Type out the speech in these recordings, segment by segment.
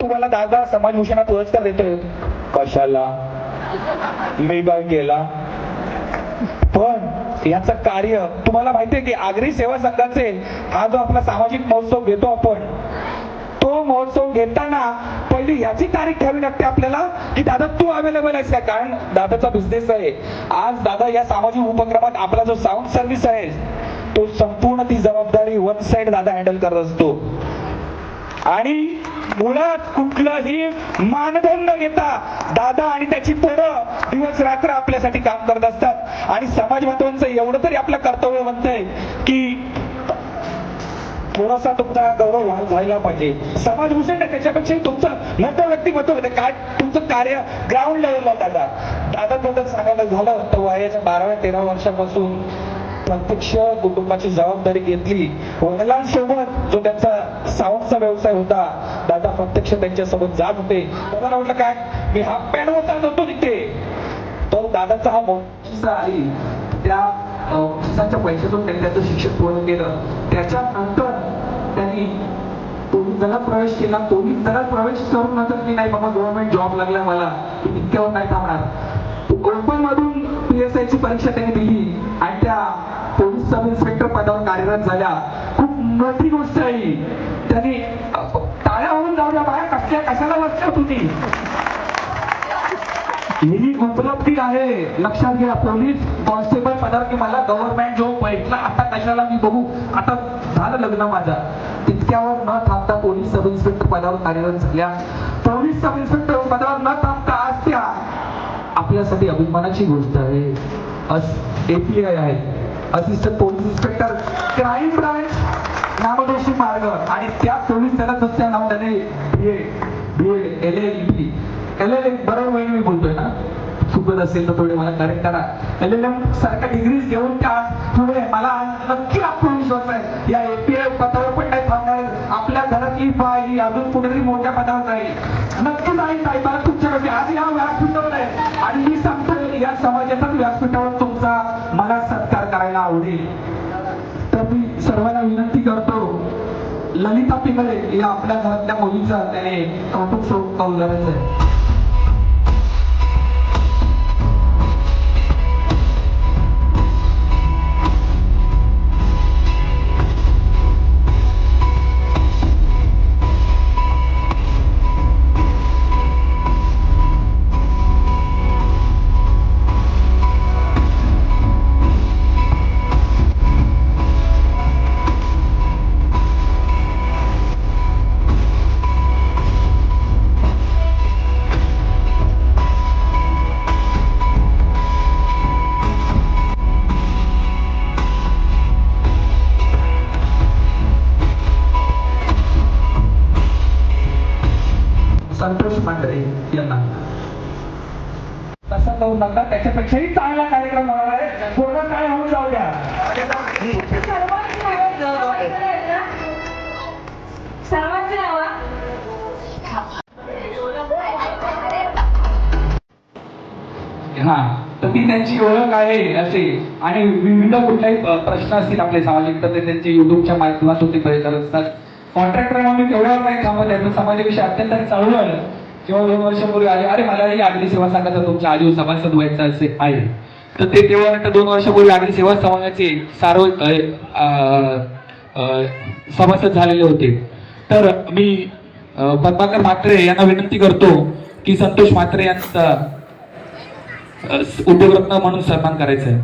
तुम्हाला दादा समाजभूषणात पुरस्कार देतोय कशाला? मी काय केला. पण याचं कार्य तुम्हाला माहितीये की आगरी सेवा संघाचे हा जो आपला सामाजिक महोत्सव घेतो आपण तो महोत्सव घेताना पहिली याची तारीख ठेवावी लागते आपल्याला की दादा तू अवेलेबल आहेस का? कारण दादाचा बिझनेस आहे. आज दादा या सामाजिक उपक्रमात आपला जो साऊंड सर्व्हिस आहे तो संपूर्ण ती जबाबदारी वन साइड दादा हँडल करत असतो. आणि मुळात कुठलंही मानधन न घेता दादा आणि त्याची पोरं दिवस रात्र आपल्यासाठी काम करत असतात. आणि समाज महत्वांचं एवढं तरी आपलं कर्तव्य म्हणतंय की थोडासा तुमचा गौरव व्हायला पाहिजे. समाज भूषण त्याच्यापेक्षा तुमचं मोठं व्यक्तिमत्व होतं. काय तुमचं कार्य ग्राउंड लेवलला दादा दादा. बद्दल सांगायला झालं तर वयाच्या बाराव्या तेरा वर्षापासून प्रत्यक्ष कुटुंबाची जबाबदारी घेतली. वडिलांसोबत जो त्यांचा सावंतचा व्यवसाय होता दादा प्रत्यक्ष त्यांच्यासोबत जात होते. दादा म्हटलं काय? मी हाफ पॅन्ट होता नव्हतो तिथे. तर दादाचा हा मोठा आई त्या बक्षिसाच्या पैशातून त्यांनी त्याचं शिक्षण पूर्ण केलं. त्याच्यानंतर त्यांनी पोलीस दलात प्रवेश केला. पोलीस दलात प्रवेश करून नंतर मी नाही बाबा गव्हर्नमेंट जॉब लागला मला. इतक्यावर नाही थांबणार. ओपन मधून पी एस आय ची परीक्षा त्यांनी दिली. आणि त्या पोलीस सब इन्स्पेक्टर पदावर कार्यरत झाल्या. खूप मोठी गोष्ट आहे. ही. त्यांनी टाळ्या होऊन जाऊ द्या कसल्या कशाला लक्षात होती ही उपलब्धी आहे. लक्षात घ्या पोलीस कॉन्स्टेबल पदावर की मला गव्हर्नमेंट जॉब भेटला आता कशाला मी बघू? आता झालं लग्न माझा. तितक्यावर न थांबता पोलीस सब इन्स्पेक्टर पदावर कार्यरत झाल्या. पोलीस सब इन्स्पेक्टर पदावर न थांबता आज त्या आपल्यासाठी अभिमानाची गोष्ट आहे. एपीआय आहे. Assistant police inspector crime branch नामदेशी मार्ग आणि त्या पोलीस दलात त्या नाव त्याने B A B A L L B L L M बरोबर वेळ मी बोलतोय ना. चुकत असेल तर थोडे मला करेक्ट करा. एल एल एम सारख्या डिग्रीज घेऊन त्या पुढे मला नक्की आत्मविश्वास आहे. या एपीआय पदावर पण नाही थांबणार आपल्या घरातली बाई अजून कुठेतरी मोठ्या पदावर जाईल. नक्की जाईल ताई मला तुमच्याकडे आज या व्यासपीठावर आहे. आणि मी सांगतो या समाजाच्याच व्यासपीठावर तुमचा मला करायला आवडेल. तर मी सर्वांना विनंती करतो ललिता पिंगळे या आपल्या घरातल्या मुलीचा त्याने कौतुक शोक कौलारायचं आहे. यांना तसा जाऊ नका त्याच्यापेक्षाही चांगला कार्यक्रम होणार आहे. पूर्ण काय होऊन जाऊ द्या. सर्वांचे हा तर ती त्यांची ओळख आहे असे आणि विविध कुठल्याही प्रश्न असतील आपले सामाजिक तर ते त्यांचे युट्यूबच्या माध्यमातून ते करत असतात कॉन्ट्रॅक्टर म्हणून तेवढ्यावर नाही थांबत आहे पण समाजाविषयी अत्यंत चळवळ किंवा दोन वर्षापूर्वी आले अरे मला ही आगरी सेवा सांगायचा तुमच्या आजीव सभासद व्हायचं असे आहे. तर ते तेव्हा नंतर दोन वर्षापूर्वी आगरी सेवा समाजाचे सार्व सभासद झालेले होते. तर मी पद्माकर म्हात्रे यांना विनंती करतो की संतोष म्हात्रे यांचा उद्योगरत्न म्हणून सन्मान करायचा आहे.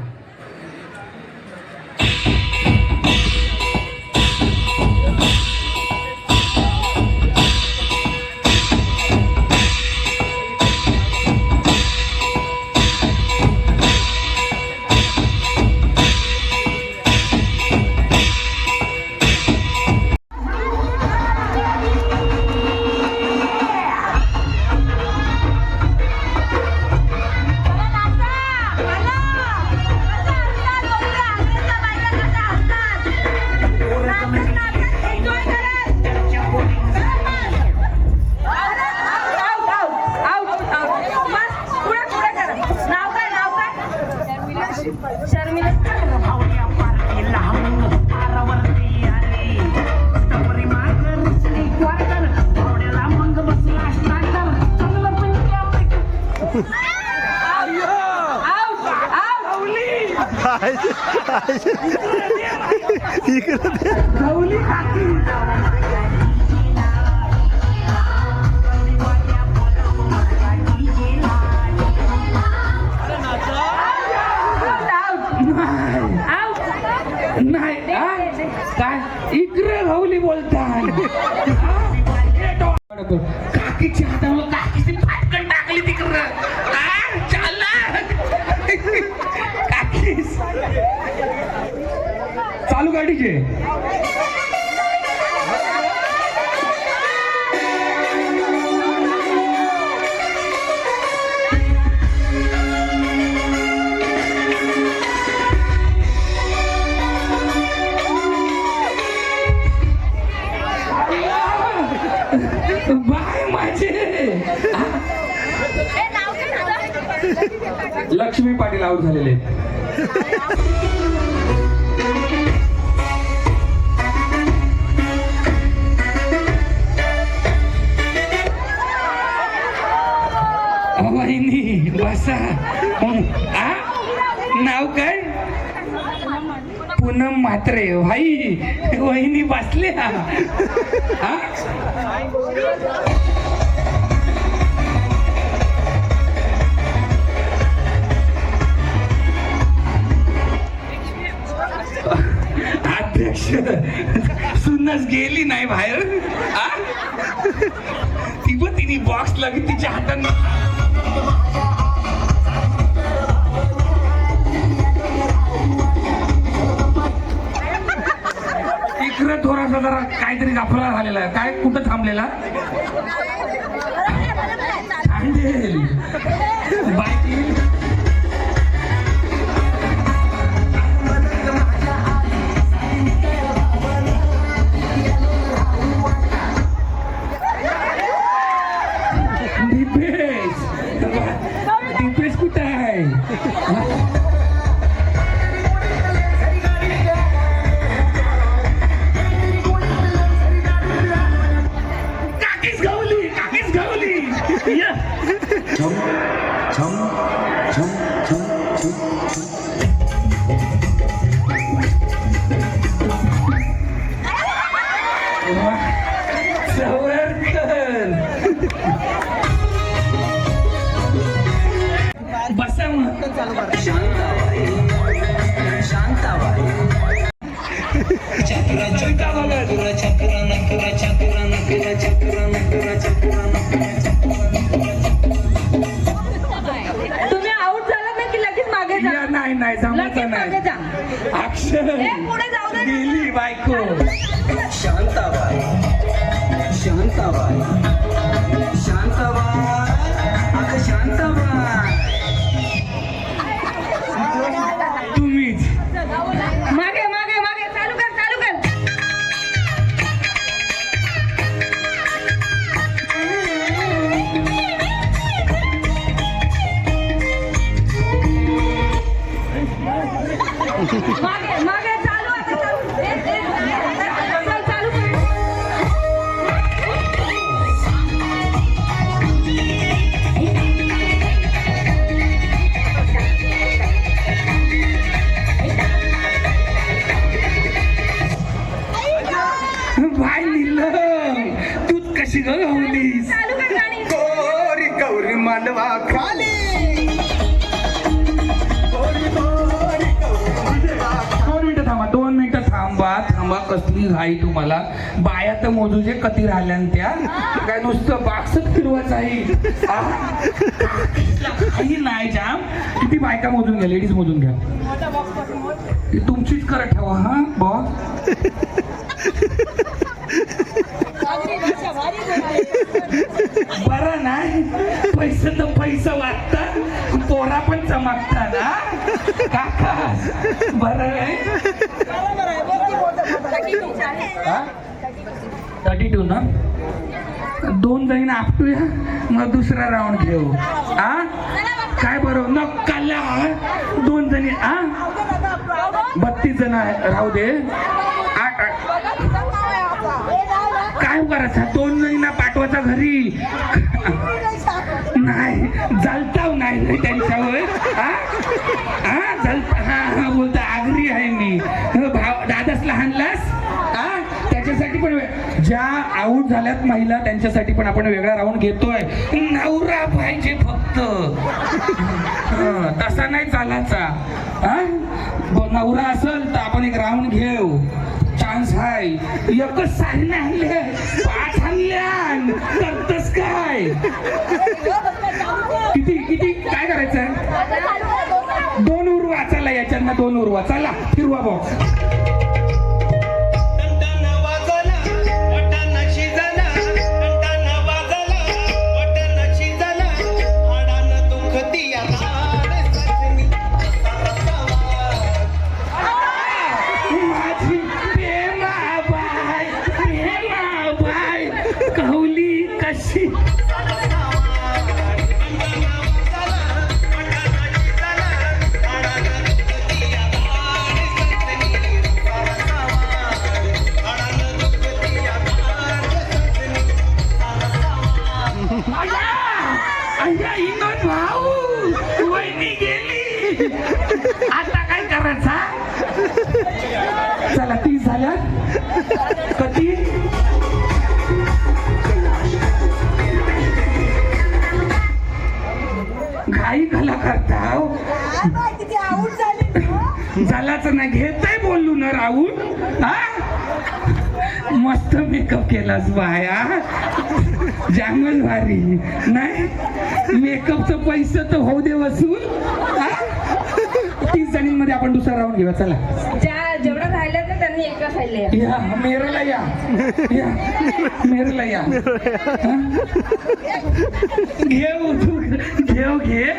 इकडे रे म्हात्रे हो, भाई. वहिनी बसले हा? अध्यक्ष सुनच गेली नाही बाहेर. ती पण तिने बॉक्स लागली तिच्या हातानं थोडासा जरा काहीतरी गाफला झालेला आहे. काय कुठं थांबलेला? थांबेल. मांडवा खाली. दोन मिनिटं थांबा दोन मिनिटं थांबा. थांबा कसली घाई तुम्हाला. बाया तर मोजूचे कधी राहिल्या न त्या काय नुसतं बाक्सच फिरवायचं आहे? काही नाही जाम. किती बायका मोजून घ्या लेडीज मोजून घ्या. तुमचीच करत ठेवा हा बॉस बरं नाही पैसे तर पैसा वाटतात. पोरा पण चमकता ना काका बरं आहे? थर्टी टू ना. दोन जणी आपटूया मग दुसरा राऊंड घेऊ. आ काय बरं नक्काला दोन जणी आ बत्तीस जण आहे, राहू दे. आठ आठ. काय करायचं दोन जणींना पाठवायचा घरी. नाही जलताव नाही त्यांच्यावर. हा? हा? जलता हा हा बोलता आगरी आहे मी. भाव दादाच लहानलास हा? त्याच्यासाठी पण ज्या आऊट झाल्यात महिला त्यांच्यासाठी पण आपण वेगळा राऊंड घेतोय. नवरा पाहिजे फक्त. तसा नाही चालायचा. हा? ब- नवरा असेल तर आपण एक राऊंड घेऊ. चान्स हाय एकच साडी नाही आणले पाच आणल्यान करतस काय? किती किती काय करायचं दोन उरवा चला याच्यातनं दोन उरवा. चला फिरवा बॉक्स झालाच नाही. घेतय बोललो ना राहुल. हा? मस्त मेकअप केलास बाया. जांगल भारी. नाही? मेकअपचं पैसे तर होऊ दे वसूल? तीस जणींमध्ये आपण दुसरा राऊंड घेऊया. चला. ज्या जेवढं राहिलं ना त्यांनी एका खाल्ले या. मेरला या. या. मेरला या? घेऊ. तू घेऊ घे?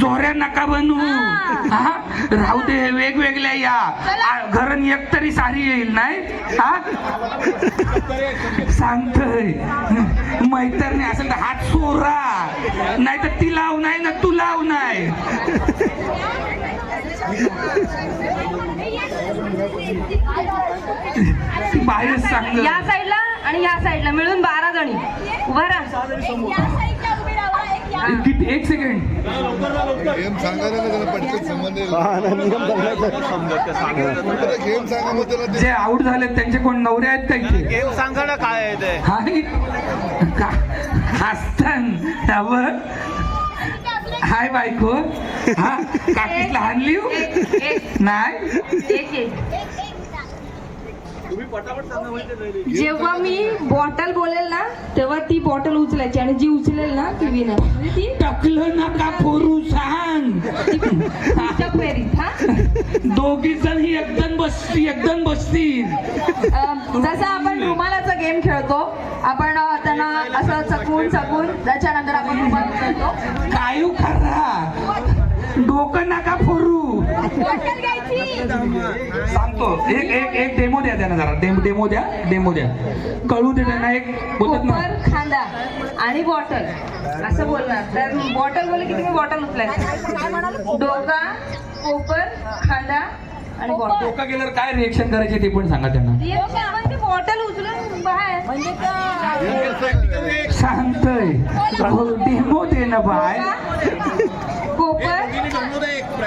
जोऱ्या नका बनू. हा. राहू दे वेगवेगळ्या या. आ, घरून एक तरी सारी येईल नाही? हा? सांगतोय. मैत्रिणी असेल तर हात सोरा. नाही तर ती लाव नाही ना तू लाव नाही. ती बाहेर या साईडला आणि या साईडला मिळून बारा जणी. उभा राहा. किती एक सेकंड गेम सांगायला ना त्याला पटकन संबंध येईल. त्याला गेम सांगा मग त्याला ते जे आउट झाले त्यांचे कोण नवरे आहेत का इथे? गेम सांगा ना काय आहे ते. हाय. का हसतान. त्यावर हाय बायको. हा हो? एक एक. नाही? जेव्हा मी बॉटल बोलेल ना तेव्हा ती बॉटल उचलायची आणि जी उचलेल ना ती विनर म्हणजे ती टाकलं नका पोरू सांग. तुमच्या हा? दोघी जण ही एकदम बसती एकदम बसतील. अं, जसं आपण रुमालाचा गेम खेळतो आपण अं, त्यांना असं चकवून चकवून त्याच्यानंतर आपण रुमाल खेळतो. काय खरा. डोकं नका फोरू. सांगतो. एक एक एक डेमो द्या त्यांना जरा. डेमो डेमो द्या डेमो द्या. कळू दे त्यांना एक बोलत ना. खांदा आणि बॉटल. असं बोलणार. तर बॉटल बोलले की तुम्ही बॉटल उचलायचं डोका कोपर खांदा आणि बॉटल. डोकं गेल्यावर काय रिएक्शन करायचे ते पण सांगा त्यांना. ती बॉटल उचलून बाहेर. म्हणजे सांगतोय. डेमो दे ना बाय.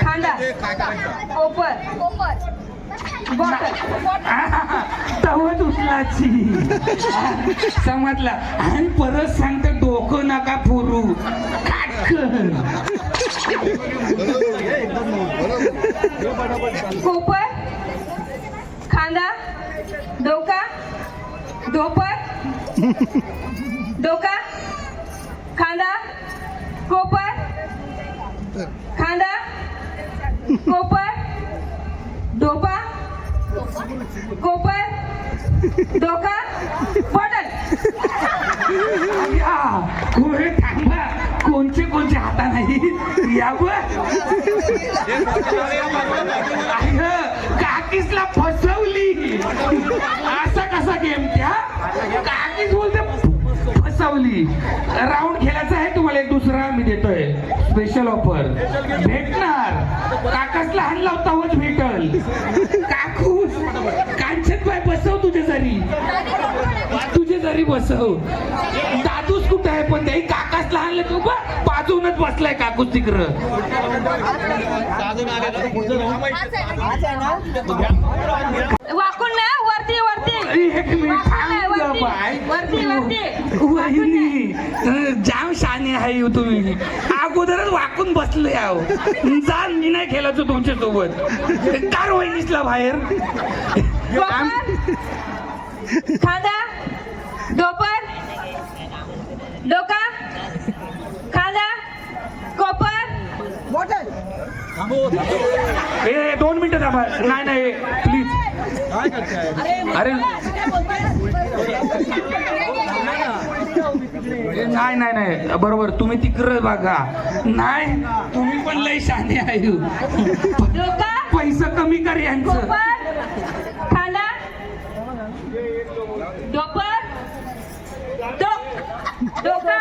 खांदा तवत उचलाची. समजला? आणि परत सांगते डोकं नका फोरू. कोपर खांदा. डोका. डोपर डोका. खांदा. कोपर खांदा. कोपर? डोपा? कोपर? डोका? बॉटल? या थांबा कोणचे कोणचे हाता नाही? यावर काकीसला फसवली. असा कसा गेम त्या? काकीस बोलते फसवली. राऊंड खेळायचा आहे तुम्हाला एक दुसरा मी देतोय. स्पेशल ऑफर भेटणार. काकासला हाणला होतावच भेटल. काकूस कांचन बाय बसव तुझ्या जरी. तुझे जरी बसव. दादूच कुठे आहे पण ते? काकासला हाणलं तू बा बाजूनच बसलाय काकूस तिकडं. वाकून ना वरती वरती एक मिनिट थांब गं बाय. वरती वरती. वहिनी अं, जाम शाने आहे हो तुम्ही. अगोदरच वाकून बसले आहो. जा मी नाही खेळायचो तुमच्यासोबत. कार वहिनीसला बाहेर. डोपर खांदा? डोपर डोका? खांदा? कोपर? ए दोन मिनिटं थांबा. नाही नाही प्लीज अरे नाही नाही नाही. बरोबर तुम्ही तिकडं बघा. नाही तुम्ही पण लय शाने आहे. पैसा कमी कर यांचं. डोपर? डोका?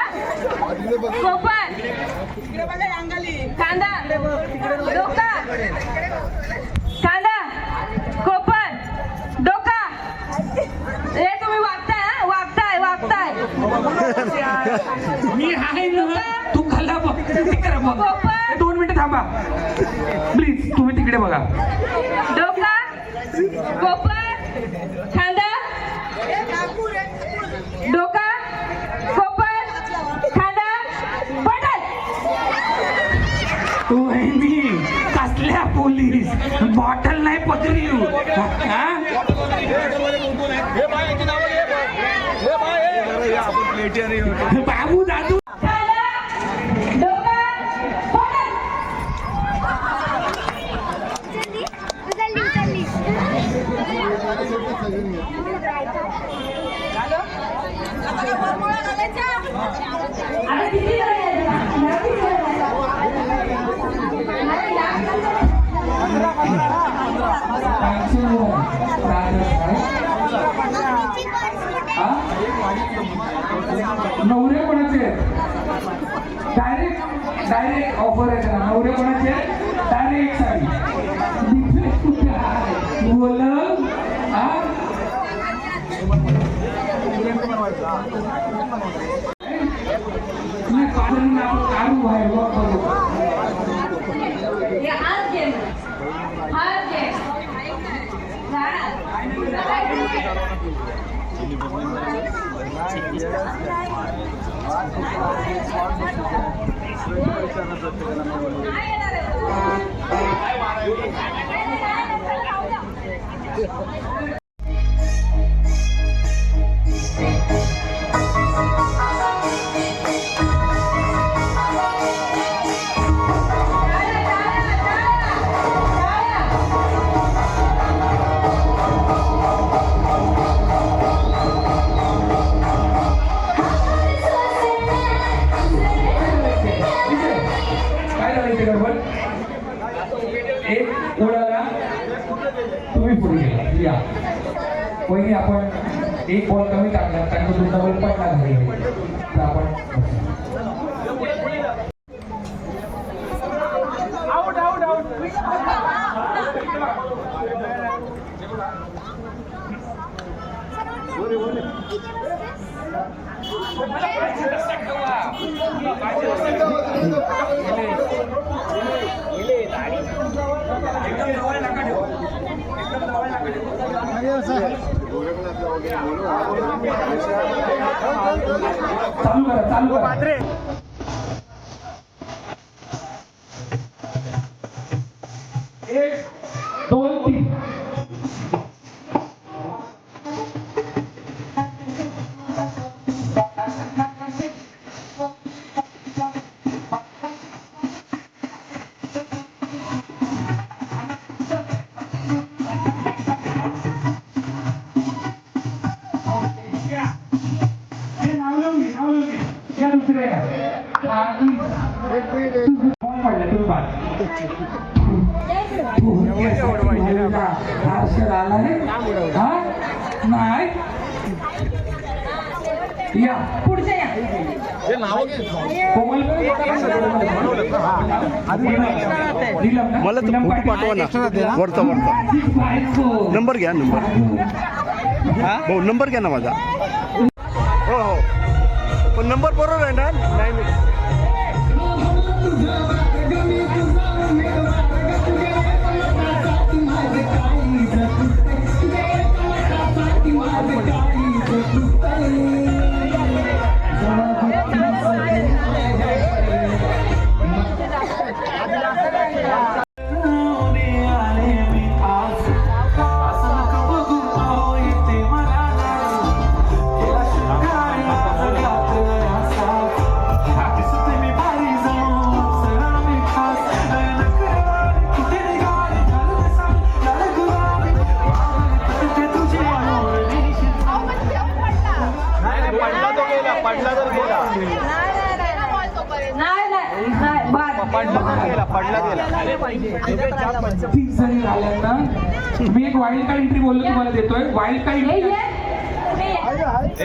कोपर कांदा डोका? ए, दोन मिनिटं थांबा. प्लीज तुम्ही तिकडे बघा. डोका कोपर खांदा. डोका. कोपर खांदा. वहिनी कसल्या पोलीस? बॉटल नाही पकडी हा? बाबू दादू. नवरे कोणाचे डायरेक्ट डायरेक्ट ऑफर आहे त्याला. नवरे कोणाचे डायरेक्ट साडी Difference कुठे आहे? बोलं हा? काढू बाहेर 来来来，上台来。पहिली आपण एक बॉल कमी टाकला कारण तुमचा बॉल पडला घरी तर आपण चालू करा चालू घे. या दुसरे या. हा, कोण पडले तुम्ही बाद. हा, सर आला रे? हा? नाही या पुढचे या कोमल नीलम ना? मला तर नीलम फोटो पाटील. पाठवा ना वरचा वरचा माझी बायको. नंबर घ्या नंबर हो नंबर घ्या ना माझा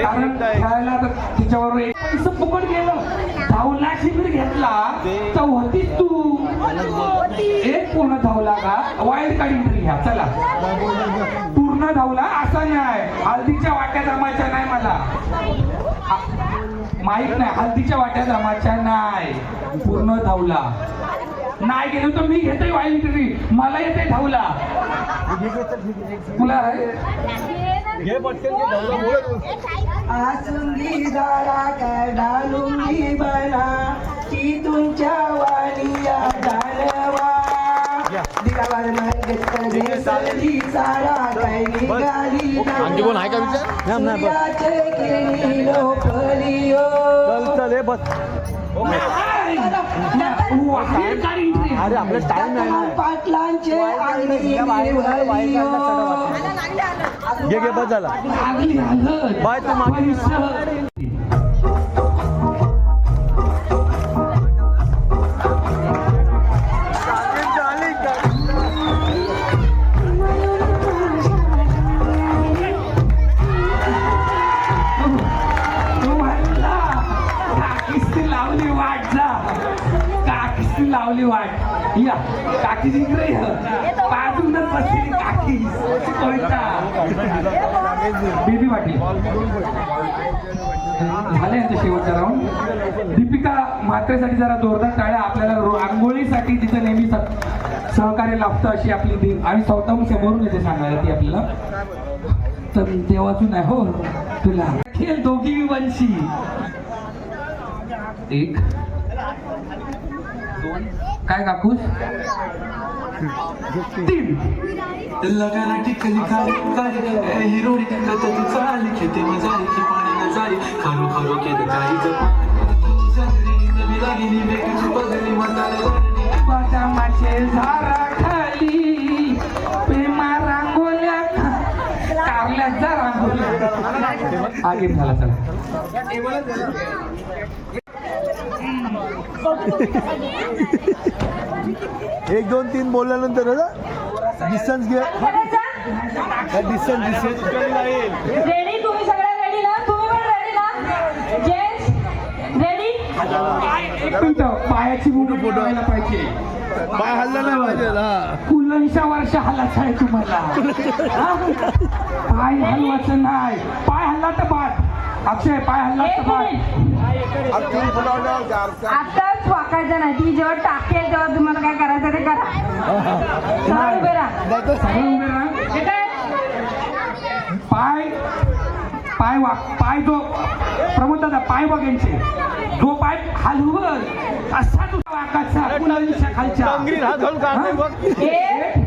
खेळायला तिच्याबरोबर एक फुकट गेलं. धावला शिबिर घेतला. तर होतीस तू. एक पूर्ण धावला का? वाईल्ड कार्ड घ्या. चला. पूर्ण धावला? असा नाही हल्दीच्या वाट्या जमायच्या नाही मला. माहीत नाही. हल्दीच्या वाट्या जमायच्या नाही. पूर्ण धावला. नाही गेलो तर मी घेतोय वाईल्ड मला येते धावला. तुला आहे? आसुंदी दारा काय डालुंगी बना ती तुमच्या वाणिया जानवा दिगावर मार्ग साली सारा काय निघाली आणखी कोण आहे का विचार? केली लोकलियो. चल हे बस अरे आपलं टाइम पाटलांचे. घे घे बस झाला. बाय, तू मागे लावली वाट जा लावली वाट. या काकी इकडे ये. बाजूनच बसलेली काकी बेबी वाटी झाले यांचे शेवटचा राऊंड दीपिका म्हात्रेसाठी जरा जोरदार टाळ्या. आपल्याला रांगोळीसाठी आंघोळीसाठी तिचं नेहमी सहकार्य लाभतं अशी आपली दिन आणि स्वतःहून समोरून येते सांगायला ती आपल्याला. तर देवाचून आहे हो तुला. खेळ दोघी वंशी एक. काय काकूस? तीन. लगाना टिकली काळी काळी. हिरोडी कथा ती चाली खेते मजारी की पाणी नजारी खरो खरो केलं काही नवी लागली वेगळी बघली म्हातारे बदामाचे झाडा खाली प्रेमा रांगोल्या कारल्याचा रांगोल्या गेम झाला चला. एक दोन तीन बोलल्यानंतर डिस्टन्स घे डिस्टन्स डिस्टन्स रेडी तुम्ही सगळे रेडी ना? तुम्ही पण रेडी ना? जेंट्स रेडी एक मिनिटं. पायाची मुठ फोडवायला पाहिजे. पाय हल्ला नाही पाहिजे कुलंशा वर्ष हलाच आहे तुम्हाला? पाय हलवायचं नाही. पाय हल्ला तर बाद. अक्षय पाय हल्ला एक मिनिट. आताच वाकायचं नाही. ती जेव्हा टाकेल तेव्हा तुम्हाला काय करायचं ते करा. सरळ उभे राहा. सरळ उभे राहा. हे काय? पाय पाय वाक पाय जो प्रमोद दादा पाय बघ यांचे. जो पाय हलवल असा तुझा वाकाचा कुलंशा खालच्या? अंगरी हात घालून काढते बघ. एक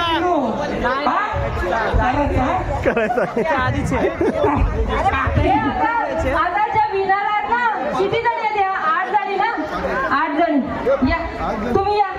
करायचं आधीच किती जणी द्या आठ जणी ना? आठ जणी. या. तुम्ही या.